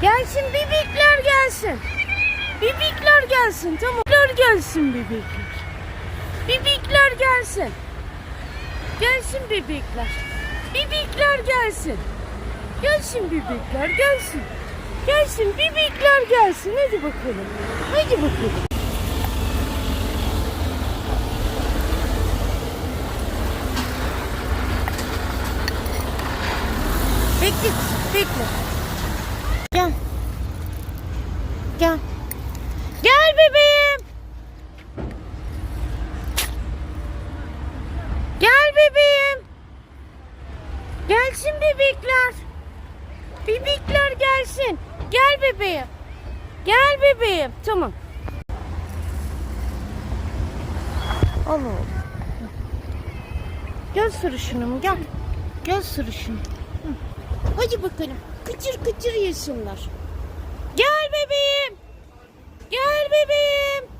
Gelsin bebekler gelsin. Bebekler gelsin tamam. Bebekler gelsin bebekler. Bebekler gelsin. Gelsin bebekler. Bebekler gelsin. Gelsin bebekler gelsin. Gelsin bebekler gelsin. Hadi bakalım. Hadi bakalım. Bekle, bekle. Gel. Gel. Gel bebeğim. Gel bebeğim. Gelsin bebekler. Bebekler gelsin. Gel bebeğim. Gel bebeğim. Tamam. Al oğlum. Gel sarışınım gel. Gel sarışınım. Hadi bakalım. Kıçır kıçır yesinler. Gel bebeğim. Gel bebeğim.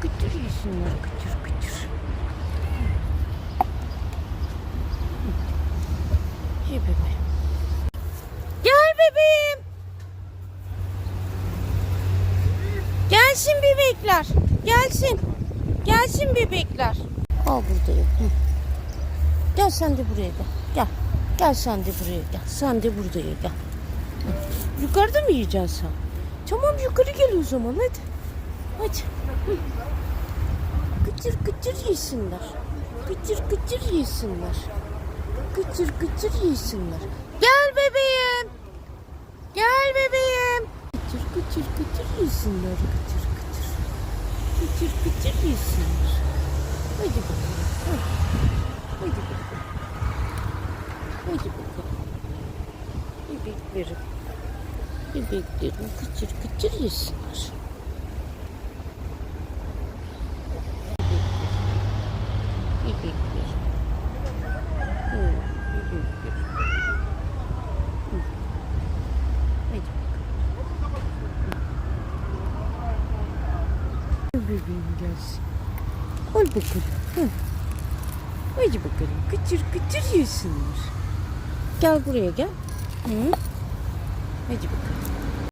Kıçır yesinler kıçır kıçır. Ye bebeğim. Gel bebeğim. Gelsin bebekler. Gelsin. Gelsin bebekler. Al buradayım. Hı. Gel sen de buraya gel. Gel. Gel sen de buraya gel. Sen de buraya gel. Yukarıda mı yiyeceksin sen? Tamam yukarı gel o zaman hadi. Hadi. Hı. Kıçır kıçır yesinler. Kıçır kıçır yesinler. Kıçır kıçır yesinler. Gel bebeğim. Gel bebeğim. Kıçır kıçır kıçır yesinler. Kıçır kıçır. Kıçır kıçır yesinler. Hadi bakalım. Hadi, hadi bakalım. Hadi bakalım. Bebeklerim. Bebeklerim kıçır kıçır yesinler. Bebeklerim. Oo, bebeklerim. Hı. Hadi bakalım. Bebeğim gelsin. Al bakalım. Hı. Hadi bakalım. Kıçır kıçır yesinler. Gel buraya gel. Hı. Hadi bakalım.